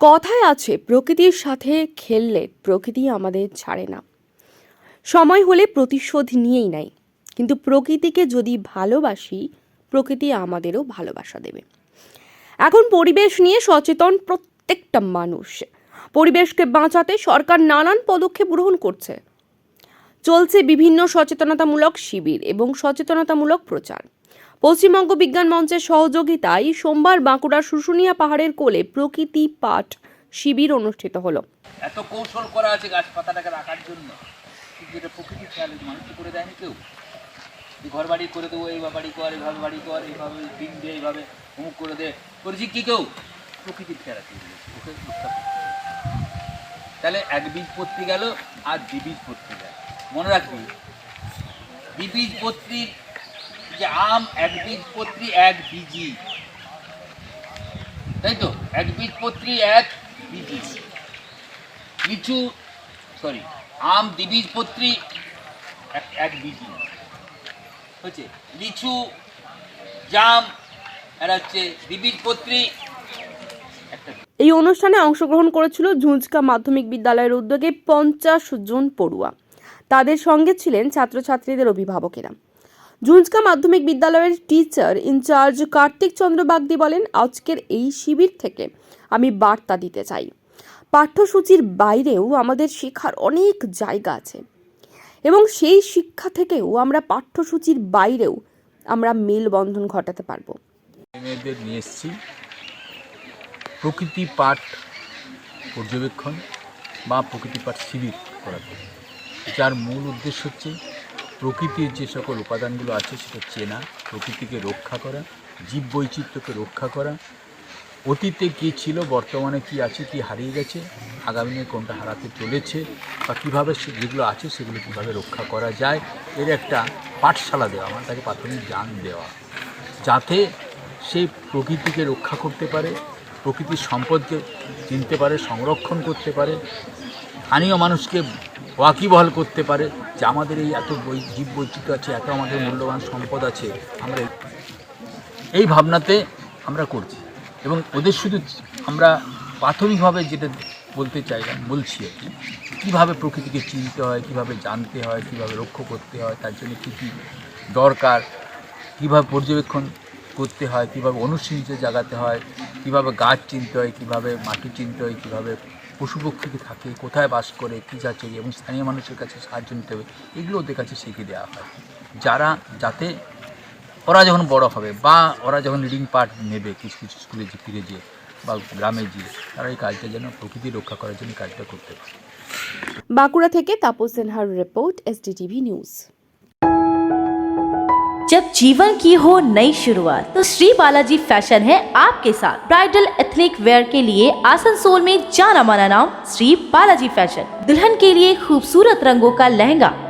কথায় আছে, প্রকৃতির সাথে খেললে প্রকৃতি আমাদের ছাড়ে না। সময় হলে প্রতিশোধ নিয়েই নেয়। কিন্তু প্রকৃতিকে যদি ভালোবাসি, প্রকৃতি আমাদেরও ভালোবাসা দেবে। এখন পরিবেশ নিয়ে সচেতন প্রত্যেকটা মানুষ। পরিবেশকে বাঁচাতে সরকার নানান পদক্ষেপ গ্রহণ করছে। চলছে বিভিন্ন সচেতনতামূলক শিবির এবং সচেতনতামূলক প্রচার। পশ্চিমবঙ্গ বিজ্ঞান মঞ্চের সহযোগিতায় সোমবার বাঁকুড়ার শুশুনিয়া পাহাড়ের কোলে প্রকৃতি পাঠ শিবির অনুষ্ঠিত হলো। এত কৌশল করা আছে গাছ পাতাটাকে রাখার জন্য। এটা প্রকৃতি খেয়াল মানুষ করে দেয়নি কেউ? ঘর বাড়ি করে দেবো এইভাবে বাড়ি কর এইভাবে বাড়ি কর এইভাবে দিন দে এইভাবে অমুক করে দে। করেছি কি কেউ? প্রকৃতির খেয়াল ওকে। তাহলে এক বীজ পত্রী গেল, আর দ্বিবীজ পত্রী গেল। মনে রাখবি দ্বিবীজ পত্রীর যে আম এক বীজ পত্রী, এক বীজি তাই তো? এক বীজ পত্রী, এক বীজি লিচু সরি আম দ্বিবীজপত্রী এক এক বীজি হচ্ছে? লিচু, জাম, এরা হচ্ছে দ্বিবীজপত্রী এই অনুষ্ঠানে অংশগ্রহণ করেছিল ঝুঁঝকা মাধ্যমিক বিদ্যালয়ের উদ্যোগে পঞ্চাশ জন পড়ুয়া। তাদের সঙ্গে ছিলেন ছাত্রছাত্রীদের অভিভাবকেরা। ঝুঁঝকা মাধ্যমিক বিদ্যালয়ের টিচার ইনচার্জ কার্তিক চন্দ্র বাগদি বলেন, আজকের এই শিবির থেকে আমি বার্তা দিতে চাই। পাঠ্যসূচির বাইরেও আমাদের শেখার অনেক জায়গা আছে এবং সেই শিক্ষা থেকেও আমরা পাঠ্যসূচির বাইরেও আমরা মেলবন্ধন ঘটাতে পারব। মেয়েদের নিয়ে এসেছি। প্রকৃতি পাঠ পর্যবেক্ষণ বা প্রকৃতি পাঠ শিবির করাতে যার মূল উদ্দেশ্য হচ্ছে প্রকৃতির যে সকল উপাদানগুলো আছে সেটা চেনা, প্রকৃতিকে রক্ষা করা জীব বৈচিত্র্যকে রক্ষা করা। অতীতে কী ছিল, বর্তমানে কি আছে, কি হারিয়ে গেছে, আগামী দিনে কোনটা হারাতে চলেছে, বা কীভাবে সে যেগুলো আছে সেগুলো কীভাবে রক্ষা করা যায়, এর একটা পাঠশালা দেওয়া, আমার তাকে প্রাথমিক জ্ঞান দেওয়া। যাতে সেই প্রকৃতিকে রক্ষা করতে পারে, প্রকৃতির সম্পদকে চিনতে পারে, সংরক্ষণ করতে পারে। স্থানীয় মানুষকে ওয়াকিবহাল করতে পারে যে আমাদের এই এত জীব বৈচিত্র্য আছে, এত আমাদের মূল্যবান সম্পদ আছে, আমরা এই- ভাবনাতে আমরা করছি। এবং ওদের শুধু আমরা প্রাথমিকভাবে যেটা বলতে চাইলাম বলছি আর কি, কীভাবে প্রকৃতিকে চিনতে হয়, কীভাবে জানতে হয়, কীভাবে রক্ষা করতে হয়, তার জন্য কী কী দরকার, কীভাবে পর্যবেক্ষণ করতে হয়, কীভাবে অনুশীলনতে জাগাতে হয়, কীভাবে গাছ চিনতে হয়, কীভাবে মাটি চিনতে হয়, কীভাবে পশু পক্ষীকে থাকে, কোথায় বাস করে, কী যাচ্ছে এবং স্থানীয় মানুষের কাছে সাহায্য নিতে হবে, এগুলো ওদের কাছে শিখিয়ে দেওয়া হয়। যারা, যাতে ওরা যখন বড় হবে বা ওরা যখন রিডিং পার্ট নেবে, কিছু কিছু স্কুলে যে, ফিরে যেয়ে বা গ্রামে গিয়ে তারা এই কাজটা যেন প্রকৃতি রক্ষা করার জন্য কাজটা করতে পারে। বাঁকুড়া থেকে তাপস সিনহার রিপোর্ট এসডিটিভি নিউজ जब जीवन की हो नई शुरुआत। तो श्री बालाजी फ़ैशन है आपके साथ। ब्राइडल एथनिक वेयर के लिए आसनसोल में जाना माना नाम श्री बालाजी फ़ैशन। दुल्हन के लिए खूबसूरत रंगों का लहंगा।